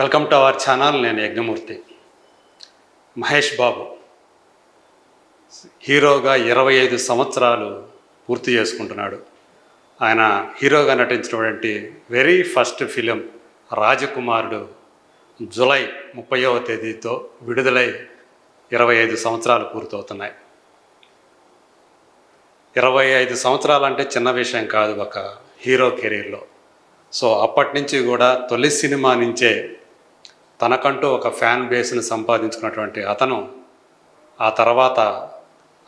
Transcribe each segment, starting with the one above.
Welcome to our channel నేను యజ్ఞమూర్తి. మహేష్ బాబు. హీరోగా ఇరవై ఐదు సంవత్సరాలు పూర్తి చేసుకుంటున్నాడు. ఆయన హీరోగా నటించినటువంటి very first film Rajakumarudu July ముప్పైవ తేదీతో విడుదలై ఇరవై ఐదు సంవత్సరాలు పూర్తవుతున్నాయి. ఇరవై ఐదు సంవత్సరాలు అంటే చిన్న విషయం కాదు ఒక హీరో కెరీర్లో. సో అప్పటి నుంచి కూడా తొలి సినిమా నుంచే తనకంటూ ఒక ఫ్యాన్ బేస్ని సంపాదించుకున్నటువంటి అతను ఆ తర్వాత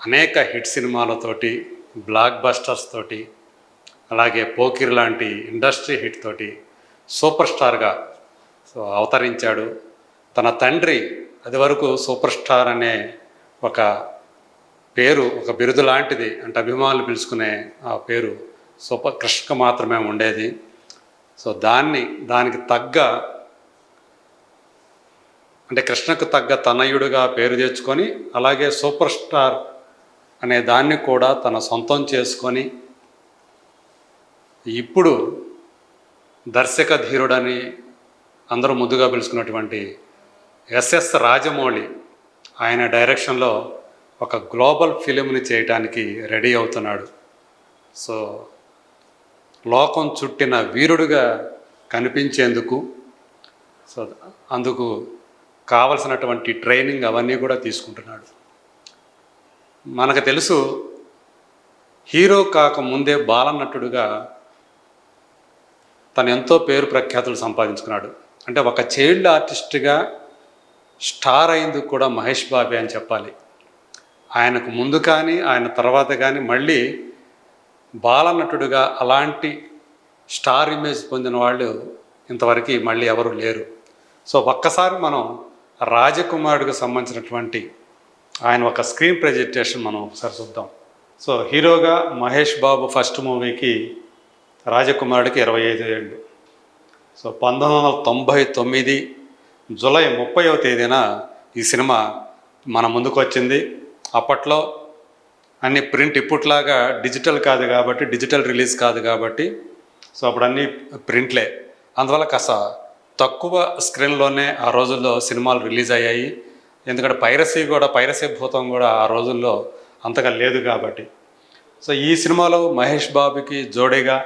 అనేక హిట్ సినిమాలతోటి బ్లాక్ బస్టర్స్ తోటి అలాగే పోకిర్ లాంటి ఇండస్ట్రీ హిట్ తోటి సూపర్ స్టార్గా సో అవతరించాడు. తన తండ్రి అది వరకు సూపర్ స్టార్ అనే ఒక పేరు ఒక బిరుదు లాంటిది అంటే అభిమానులు పిలుచుకునే ఆ పేరు సూపర్ కృష్ణకు మాత్రమే ఉండేది. సో దాన్ని దానికి తగ్గ అంటే కృష్ణకు తగ్గ తనయుడుగా పేరు తెచ్చుకొని అలాగే సూపర్ స్టార్ అనే దాన్ని కూడా తన సొంతం చేసుకొని ఇప్పుడు దర్శక ధీరుడని అందరూ ముద్దుగా పిలుచుకున్నటువంటి ఎస్ఎస్ రాజమౌళి ఆయన డైరెక్షన్లో ఒక గ్లోబల్ ఫిలింని చేయటానికి రెడీ అవుతున్నాడు. సో లోకం చుట్టిన వీరుడుగా కనిపించేందుకు సో అందుకు కావలసినటువంటి ట్రైనింగ్ అవన్నీ కూడా తీసుకుంటున్నాడు. మనకు తెలుసు హీరో కాకముందే బాలనటుడుగా తను ఎంతో పేరు ప్రఖ్యాతులు సంపాదించుకున్నాడు. అంటే ఒక చైల్డ్ ఆర్టిస్ట్గా స్టార్ అయింది కూడా మహేష్ బాబే అని చెప్పాలి. ఆయనకు ముందు కానీ ఆయన తర్వాత కానీ మళ్ళీ బాలనటుడుగా అలాంటి స్టార్ ఇమేజ్ పొందిన వాళ్ళు ఇంతవరకు మళ్ళీ ఎవరు లేరు. సో ఒక్కసారి మనం రాజకుమారుడికి సంబంధించినటువంటి ఆయన ఒక స్క్రీన్ ప్రజెంటేషన్ మనం ఒకసారి చూద్దాం. సో హీరోగా మహేష్ బాబు ఫస్ట్ మూవీకి రాజకుమారుడికి ఇరవై ఐదు ఏళ్ళు. సో పంతొమ్మిది వందల తొంభై తొమ్మిది జూలై ముప్పైవ తేదీన ఈ సినిమా మన ముందుకు వచ్చింది. అప్పట్లో అన్ని ప్రింట్ ఇప్పట్లాగా డిజిటల్ కాదు కాబట్టి డిజిటల్ రిలీజ్ కాదు కాబట్టి సో అప్పుడు అన్నీ ప్రింట్లే. అందువల్ల కాస్త తక్కువ స్క్రీన్లోనే ఆ రోజుల్లో సినిమాలు రిలీజ్ అయ్యాయి. ఎందుకంటే పైరసీ కూడా పైరసీ భూతం కూడా ఆ రోజుల్లో అంతగా లేదు కాబట్టి. సో ఈ సినిమాలో మహేష్ బాబుకి జోడీగా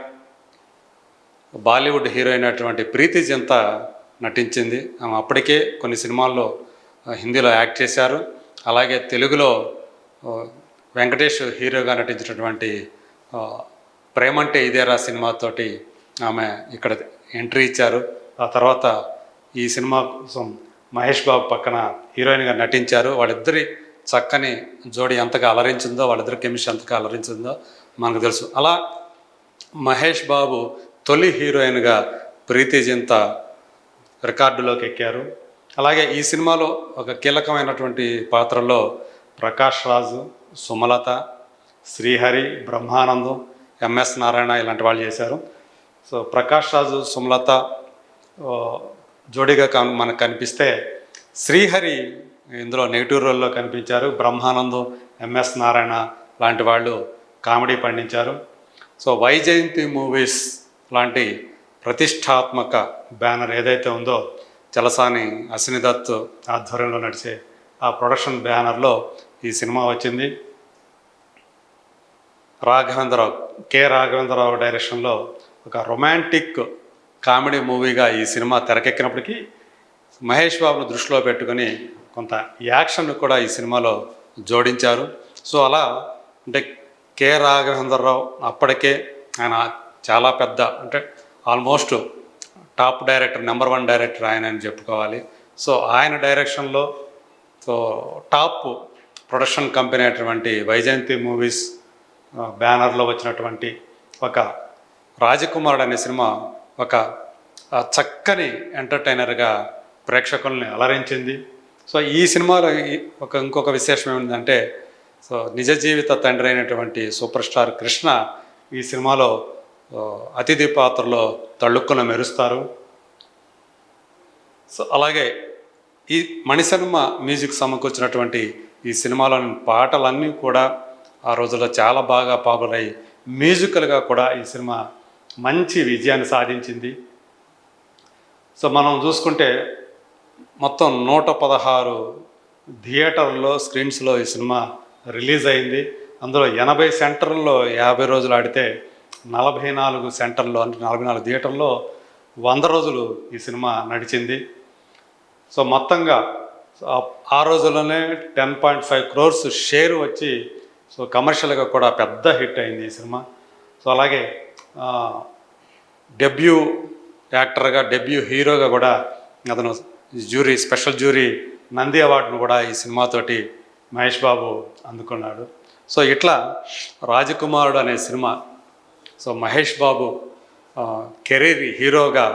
బాలీవుడ్ హీరో అయినటువంటి ప్రీతి జింత నటించింది. ఆమె అప్పటికే కొన్ని సినిమాల్లో హిందీలో యాక్ట్ చేశారు. అలాగే తెలుగులో వెంకటేష్ హీరోగా నటించినటువంటి ప్రేమంటే ఇదేరా సినిమాతోటి ఆమె ఇక్కడ ఎంట్రీ ఇచ్చారు. ఆ తర్వాత ఈ సినిమా కోసం మహేష్ బాబు పక్కన హీరోయిన్గా నటించారు. వాళ్ళిద్దరి చక్కని జోడి ఎంతగా అలరించిందో వాళ్ళిద్దరి కెమిస్ట్రీ ఎంతగా అలరించిందో మనకు తెలుసు. అలా మహేష్ బాబు తొలి హీరోయిన్గా ప్రీతి జింత రికార్డులోకి ఎక్కారు. అలాగే ఈ సినిమాలో ఒక కీలకమైనటువంటి పాత్రలో ప్రకాష్ రాజు సుమలత శ్రీహరి బ్రహ్మానందం ఎంఎస్ నారాయణ ఇలాంటి వాళ్ళు చేశారు. సో ప్రకాష్ రాజు సుమలత జోడీగా కన్ మనకు కనిపిస్తే శ్రీహరి ఇందులో నెగిటివ్ రోల్లో కనిపించారు. బ్రహ్మానందం ఎంఎస్ నారాయణ లాంటి వాళ్ళు కామెడీ పండించారు. సో వైజయంతి మూవీస్ లాంటి ప్రతిష్టాత్మక బ్యానర్ ఏదైతే ఉందో చలసాని అశ్విని దత్ ఆధ్వర్యంలో నడిచే ఆ ప్రొడక్షన్ బ్యానర్లో ఈ సినిమా వచ్చింది. రాఘవేంద్రరావు కె. రాఘవేంద్రరావు డైరెక్షన్లో ఒక రొమాంటిక్ కామెడీ మూవీగా ఈ సినిమా తెరకెక్కినప్పటికీ మహేష్ బాబును దృష్టిలో పెట్టుకొని కొంత యాక్షన్ కూడా ఈ సినిమాలో జోడించారు. సో అలా అంటే కె రాఘవేంద్రరావు అప్పటికే ఆయన చాలా పెద్ద అంటే almost top director number one director ఆయన అని చెప్పుకోవాలి. సో ఆయన డైరెక్షన్లో సో టాప్ ప్రొడక్షన్ కంపెనీ అయినటువంటి వైజయంతి మూవీస్ బ్యానర్లో వచ్చినటువంటి ఒక రాజకుమారుడు అనే సినిమా ఒక చక్కని ఎంటర్టైనర్గా ప్రేక్షకుల్ని అలరించింది. సో ఈ సినిమాలో ఒక ఇంకొక విశేషం ఏమిటంటే సో నిజ జీవిత తండ్రి అయినటువంటి సూపర్ స్టార్ కృష్ణ ఈ సినిమాలో అతిథి పాత్రలో తళ్ళుక్కున మెరుస్తారు. సో అలాగే ఈ మణిశర్మ మ్యూజిక్ సమకూర్చినటువంటి ఈ సినిమాలోని పాటలన్నీ కూడా ఆ రోజుల్లో చాలా బాగా పాపులర్ అయ్యి మ్యూజికల్గా కూడా ఈ సినిమా మంచి విజయాన్ని సాధించింది. సో మనం చూసుకుంటే మొత్తం నూట పదహారు థియేటర్లో స్క్రీన్స్లో ఈ సినిమా రిలీజ్ అయింది. అందులో ఎనభై సెంటర్లో యాభై రోజులు ఆడితే నలభై నాలుగు సెంటర్లో అంటే నలభై నాలుగు థియేటర్లో వంద రోజులు ఈ సినిమా నడిచింది. సో మొత్తంగా ఆ- రోజుల్లోనే ten point five crores share వచ్చి సో కమర్షియల్గా కూడా పెద్ద హిట్ అయింది ఈ సినిమా. సో అలాగే డెబ్యూ యాక్టర్గా డెబ్యూ హీరోగా కూడా అతను జ్యూరీ స్పెషల్ జ్యూరీ నంది అవార్డును కూడా ఈ సినిమాతోటి మహేష్ బాబు అందుకున్నాడు. సో ఇట్లా రాజకుమారుడు అనే cinema so Mahesh Babu career హీరోగా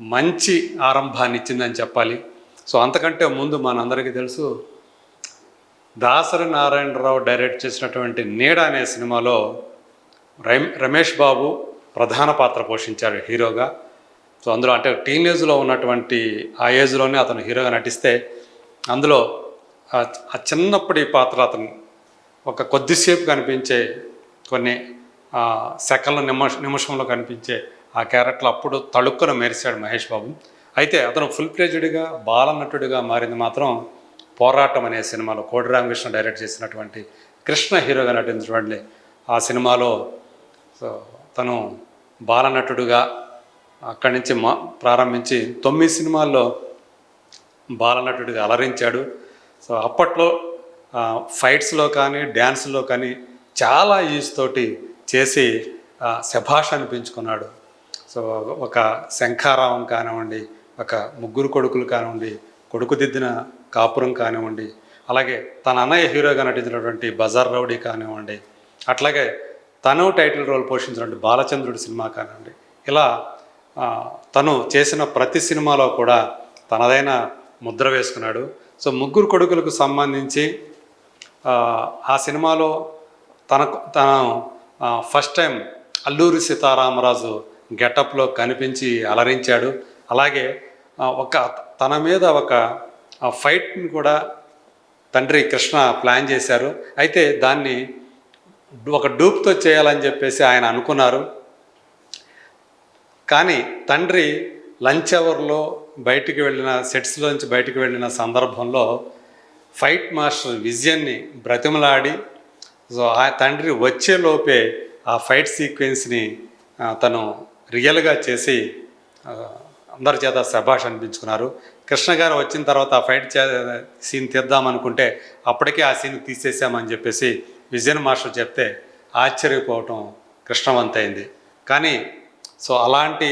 మంచి ఆరంభాన్ని ఇచ్చిందని చెప్పాలి. సో అంతకంటే ముందు మనందరికీ తెలుసు దాసరి నారాయణరావు డైరెక్ట్ చేసినటువంటి నీడ అనే సినిమాలో రమేష్ బాబు ప్రధాన పాత్ర పోషించాడు హీరోగా. సో అందులో అంటే టీనేజ్లో ఉన్నటువంటి ఆ ఏజ్లోనే అతను హీరోగా నటిస్తే అందులో ఆ చిన్నప్పటి పాత్ర అతను ఒక కొద్దిసేపు కనిపించే కొన్ని సెకండ్ల నిమిష నిమిషంలో కనిపించే ఆ క్యారెక్టర్ అప్పుడు తళుక్కున మెరిశాడు మహేష్ బాబు. అయితే అతను ఫుల్ ప్లేజ్డ్గా బాలనటుడిగా మారింది మాత్రం పోరాటం అనే సినిమాలో కోడి రామకృష్ణ డైరెక్ట్ చేసినటువంటి కృష్ణ హీరోగా నటించినటువంటి ఆ సినిమాలో సో తను బాలనటుడుగా అక్కడి నుంచి మా ప్రారంభించి తొమ్మిది సినిమాల్లో బాలనటుడిగా అలరించాడు. సో అప్పట్లో ఫైట్స్లో కానీ డ్యాన్స్లో కానీ చాలా ఈజ్ తోటి చేసి శభాష శభాష్ అనిపించుకున్నాడు. సో ఒక శంఖారావం కానివ్వండి ఒక ముగ్గురు కొడుకులు కానివ్వండి కొడుకు దిద్దిన కాపురం కానివ్వండి అలాగే తన అన్నయ్య హీరోగా నటించినటువంటి బజార్ రౌడీ కానివ్వండి అట్లాగే తను టైటిల్ రోల్ పోషించినటువంటి బాలచంద్రుడి సినిమా కానివ్వండి ఇలా తను చేసిన ప్రతి సినిమాలో కూడా తనదైన ముద్ర వేసుకున్నాడు. సో ముగ్గురు కొడుకులకు సంబంధించి ఆ, సినిమాలో తనకు తను ఫస్ట్ టైం అల్లూరి సీతారామరాజు గెటప్లో కనిపించి అలరించాడు. అలాగే ఒక తన మీద ఒక ఫైట్ని కూడా తండ్రి కృష్ణ ప్లాన్ చేశారు. అయితే దాన్ని ఒక డూప్తో చేయాలని చెప్పేసి ఆయన అనుకున్నారు. కానీ తండ్రి లంచ్ అవర్లో బయటికి వెళ్ళిన సెట్స్లోంచి బయటికి వెళ్ళిన సందర్భంలో ఫైట్ మాస్టర్ విజయన్ని బ్రతిమలాడి సో ఆ తండ్రి వచ్చేలోపే ఆ ఫైట్ సీక్వెన్స్ని తను రియల్గా చేసి అందరి చేత శభాష్ అనిపించుకున్నారు. కృష్ణ గారు వచ్చిన తర్వాత ఆ ఫైట్ చే సీన్ తీద్దామనుకుంటే అప్పటికే ఆ సీన్ తీసేసామని చెప్పేసి విజయన్ మాస్టర్ చెప్తే ఆశ్చర్యపోవటం కృష్ణవంతైంది. కానీ సో అలాంటి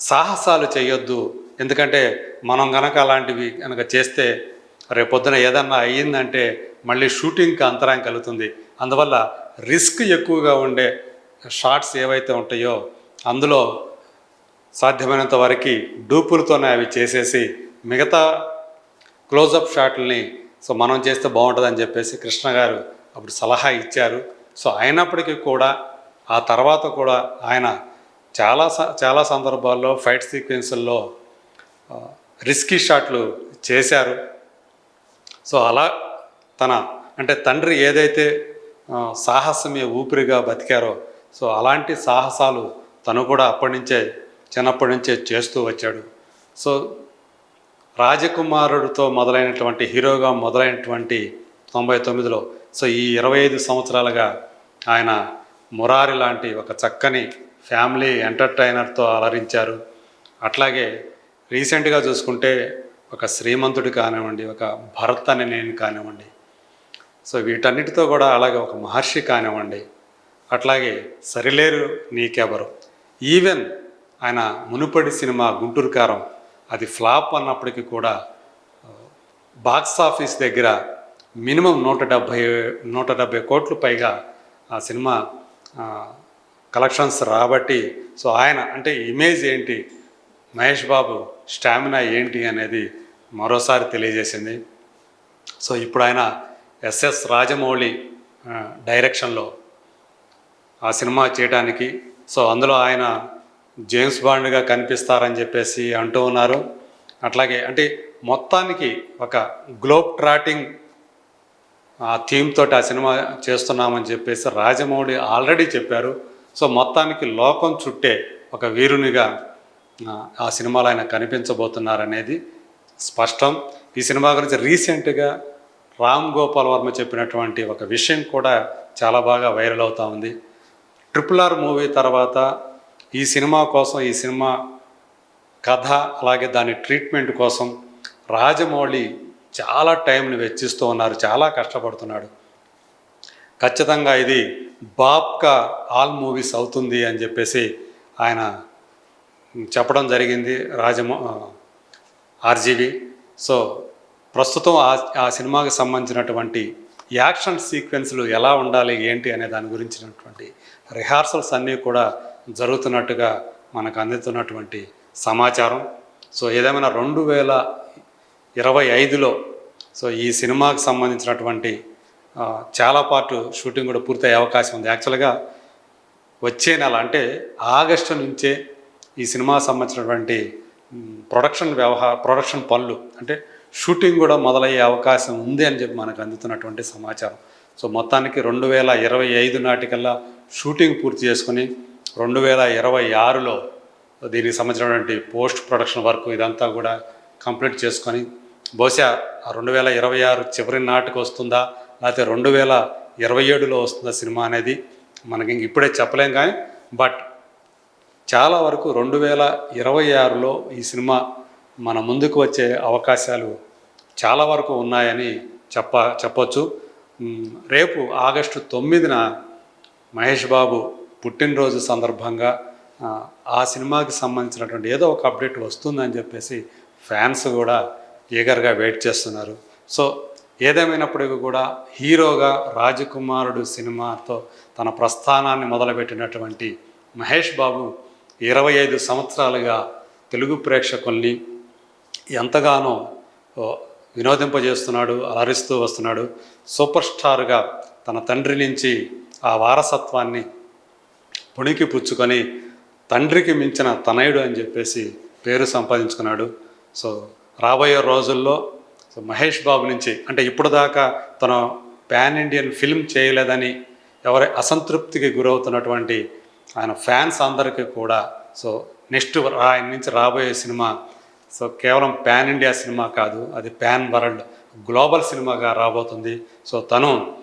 సాహసాలు చేయొద్దు. ఎందుకంటే మనం గనక అలాంటివి కనుక చేస్తే రేపొద్దున ఏదన్నా అయ్యిందంటే మళ్ళీ షూటింగ్కి అంతరాయం కలుగుతుంది. అందువల్ల రిస్క్ ఎక్కువగా ఉండే షార్ట్స్ ఏవైతే ఉంటాయో అందులో సాధ్యమైనంత వరకు డూపులతోనే అవి చేసేసి మిగతా క్లోజప్ షాట్లని సో మనం చేస్తే బాగుంటుందని చెప్పేసి కృష్ణ గారు అప్పుడు సలహా ఇచ్చారు. సో అయినప్పటికీ కూడా ఆ తర్వాత కూడా ఆయన చాలా స- చాలా సందర్భాల్లో ఫైట్ సీక్వెన్సుల్లో రిస్కీ షాట్లు చేశారు. సో అలా తన అంటే తండ్రి ఏదైతే సాహసమే ఊపిరిగా బతికారో సో అలాంటి సాహసాలు తను కూడా అప్పటి నుంచే చిన్నప్పటి నుంచే చేస్తూ వచ్చాడు. సో రాజకుమారుడితో మొదలైనటువంటి హీరోగా మొదలైనటువంటి తొంభై తొమ్మిదిలో సో ఈ ఇరవై ఐదు సంవత్సరాలుగా ఆయన మురారి లాంటి ఒక చక్కని ఫ్యామిలీ ఎంటర్టైనర్తో అలరించారు. అట్లాగే రీసెంట్గా చూసుకుంటే ఒక శ్రీమంతుడు కానివ్వండి ఒక భరత్ అనే నేను కానివ్వండి సో వీటన్నిటితో కూడా అలాగే ఒక మహర్షి కానివ్వండి అట్లాగే సరిలేరు నీకెవరు. ఈవెన్ ఆయన మునుపటి సినిమా గుంటూరు కారం అది ఫ్లాప్ అన్నప్పటికీ కూడా బాక్స్ ఆఫీస్ దగ్గర మినిమం నూట డెబ్భై నూట డెబ్భై కోట్లు పైగా ఆ సినిమా కలెక్షన్స్ రాబట్టి సో ఆయన అంటే ఇమేజ్ ఏంటి మహేష్ బాబు స్టామినా ఏంటి అనేది మరోసారి తెలియజేసింది. సో ఇప్పుడు ఆయన ఎస్ఎస్ రాజమౌళి డైరెక్షన్లో ఆ సినిమా చేయడానికి సో అందులో ఆయన జేమ్స్ బాండ్గా కనిపిస్తారని చెప్పేసి అంటూ ఉన్నారు. అట్లాగే అంటే మొత్తానికి ఒక గ్లోబ్ ట్రాటింగ్ ఆ థీమ్ తోటి ఆ సినిమా చేస్తున్నామని చెప్పేసి రాజమౌళి ఆల్రెడీ చెప్పారు. సో మొత్తానికి లోకం చుట్టే ఒక వీరునిగా ఆ, సినిమాలో ఆయన కనిపించబోతున్నారనేది స్పష్టం. ఈ సినిమా గురించి రీసెంట్గా రామ్ గోపాల్ వర్మ చెప్పినటువంటి ఒక విషయం కూడా చాలా బాగా వైరల్ అవుతూ ఉంది. ట్రిపుల్ ఆర్ మూవీ తర్వాత ఈ సినిమా కోసం ఈ సినిమా కథ అలాగే దాని ట్రీట్మెంట్ కోసం రాజమౌళి చాలా టైంని వెచ్చిస్తూ ఉన్నారు చాలా కష్టపడుతున్నాడు. ఖచ్చితంగా ఇది బాప్కా ఆల్ మూవీస్ అవుతుంది అని చెప్పేసి ఆయన చెప్పడం జరిగింది రాజమౌ ఆర్జీవి. సో ప్రస్తుతం ఆ ఆ సినిమాకి సంబంధించినటువంటి యాక్షన్ సీక్వెన్స్లు ఎలా ఉండాలి ఏంటి అనే దాని గురించినటువంటి రిహార్సల్స్ అన్నీ కూడా జరుగుతున్నట్టుగా మనకు అందుతున్నటువంటి సమాచారం. సో ఏదేమైనా రెండు వేల ఇరవై ఐదులో సో ఈ సినిమాకు సంబంధించినటువంటి చాలా పాటు షూటింగ్ కూడా పూర్తయ్యే అవకాశం ఉంది. యాక్చువల్గా వచ్చే నెల అంటే ఆగస్టు నుంచే ఈ సినిమాకి సంబంధించినటువంటి ప్రొడక్షన్ వ్యవహార ప్రొడక్షన్ పనులు అంటే షూటింగ్ కూడా మొదలయ్యే అవకాశం ఉంది అని చెప్పి మనకు అందుతున్నటువంటి సమాచారం. సో మొత్తానికి రెండు వేల ఇరవై ఐదు నాటికల్లా షూటింగ్ పూర్తి చేసుకొని రెండు వేల ఇరవై ఆరులో దీనికి సంబంధించినటువంటి పోస్ట్ ప్రొడక్షన్ వర్క్ ఇదంతా కూడా కంప్లీట్ చేసుకొని బహుశా రెండు వేల ఇరవై ఆరు చివరి నాటికి వస్తుందా లేకపోతే రెండు వేల ఇరవై ఏడులో వస్తుందా సినిమా అనేది మనకి ఇంక ఇప్పుడే చెప్పలేం కానీ బట్ చాలా వరకు రెండు వేల ఇరవై ఆరులో ఈ సినిమా మన ముందుకు వచ్చే అవకాశాలు చాలా వరకు ఉన్నాయని చెప్ప చెప్పొచ్చు. రేపు ఆగస్టు తొమ్మిదిన మహేష్ బాబు పుట్టినరోజు సందర్భంగా ఆ, సినిమాకి సంబంధించినటువంటి ఏదో ఒక అప్డేట్ వస్తుందని చెప్పేసి ఫ్యాన్స్ కూడా ఈగర్గా వెయిట్ చేస్తున్నారు. సో ఏదేమైనప్పటికీ కూడా హీరోగా రాజకుమారుడు సినిమాతో తన ప్రస్థానాన్ని మొదలుపెట్టినటువంటి మహేష్ బాబు ఇరవై ఐదు సంవత్సరాలుగా తెలుగు ప్రేక్షకుల్ని ఎంతగానో వినోదింపజేస్తున్నాడు అలరిస్తూ వస్తున్నాడు. సూపర్ స్టార్గా తన తండ్రి నుంచి ఆ వారసత్వాన్ని పుణికి పుచ్చుకొని తండ్రికి మించిన తనయుడు అని చెప్పేసి పేరు సంపాదించుకున్నాడు. సో రాబోయే రోజుల్లో సో మహేష్ బాబు నుంచి అంటే ఇప్పుడు దాకా తను పాన్ ఇండియన్ ఫిల్మ్ చేయలేదని ఎవరి అసంతృప్తికి గురవుతున్నటువంటి ఆయన ఫ్యాన్స్ అందరికీ కూడా సో నెక్స్ట్ ఆయన నుంచి రాబోయే సినిమా సో కేవలం పాన్ ఇండియా సినిమా కాదు అది పాన్ వరల్డ్ గ్లోబల్ సినిమాగా రాబోతుంది. సో తను